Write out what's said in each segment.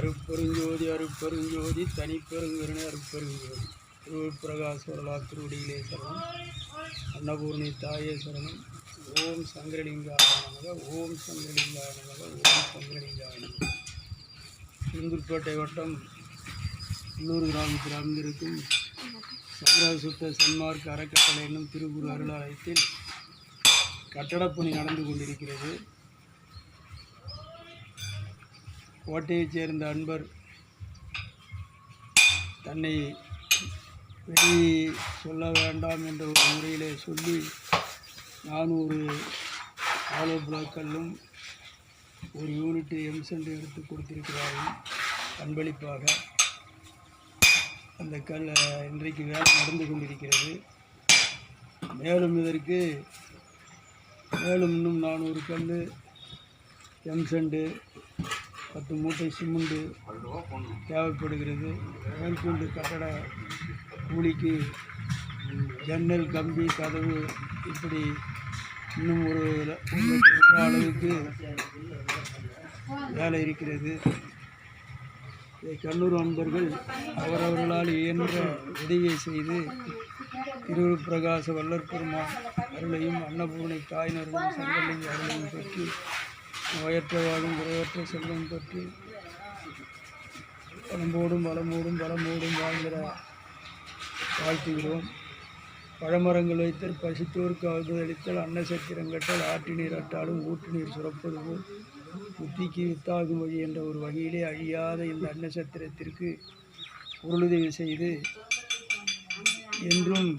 அருப்பெருஞ்சோதி அருப்பெருஞ்சோதி தனிப்பெருங்கருணை அருட்பெருஞ்சோதி திருவிற்பிரகாச வரலா திருவடியிலே சரணம். அன்னபூர்ணி தாயே சரணம். ஓம் சங்கரலிங்காய ஓம் சங்கரலிங்காய ஓம் சங்கரலிங்காய நமக. வட்டம் உள்ளூர் கிராமத்தில் அமைந்திருக்கும் சங்கரசுத்த சன்மார்க்க அறக்கட்டளை என்னும் திருக்குறு அருளாலயத்தில் கட்டடப்பணி நடந்து கொண்டிருக்கிறது. கோட்டையைச் சேர்ந்த அன்பர் தன்னை வெளி சொல்ல வேண்டாம் என்ற ஒரு முறையிலே சொல்லி நானூறு ஆலோ பிளாக்கல்லும் ஒரு யூனிட் எம்சென்ட் எடுத்து கொடுத்திருக்கிறார்கள் அன்பளிப்பாக. அந்த கல் இன்றைக்கு வேலை நடந்து கொண்டிருக்கிறது. மேலும் இதற்கு மேலும் இன்னும் நானூறு கல் எம்செண்டு பத்து மூட்டை சிமெண்டு தேவைப்படுகிறது. மேற்கொண்டு கட்டட கூலிக்கு ஜன்னல் கம்பி கதவு இப்படி இன்னும் ஒரு ஒரு அளவுக்கு வேலை இருக்கிறது. இதை கல்லூர் அன்பர்கள் அவரவர்களால் இயன்ற உதவியை செய்து திருவுருப் பிரகாச வல்லற்பெருமான் அருளையும் அன்னபூர்ணி தாயினருடன் சங்கலிங்க அருளையும் பெற்று நோயற்ற வாழும் குறைவற்ற செல்வம் பெற்று பழம்போடும் வளமோடும் வளமோடும் வாழ்கிற வாழ்த்துகிறோம். பழமரங்கள் வைத்தல் பசித்தோருக்கு அளித்தல் அன்னசத்திரம் கட்டல் ஆற்று நீர் அட்டாலும் ஊற்று நீர் சுரப்பது போல் புத்திக்கு வித்தாகும் வழி என்ற ஒரு வகையிலே அழியாத இந்த அன்னசத்திரத்திற்கு பொருளுதவி செய்து என்றும்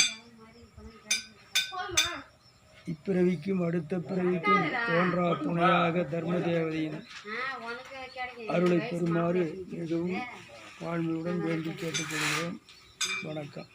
இப்பிறவிக்கும் அடுத்த பிறவிக்கும் தோன்றா துணையாக தர்ம தேவதையின் அருளை பெறுமாறு மிகவும் வாழ்மையுடன் வேண்டி கேட்டுக்கொள்கிறோம். வணக்கம்.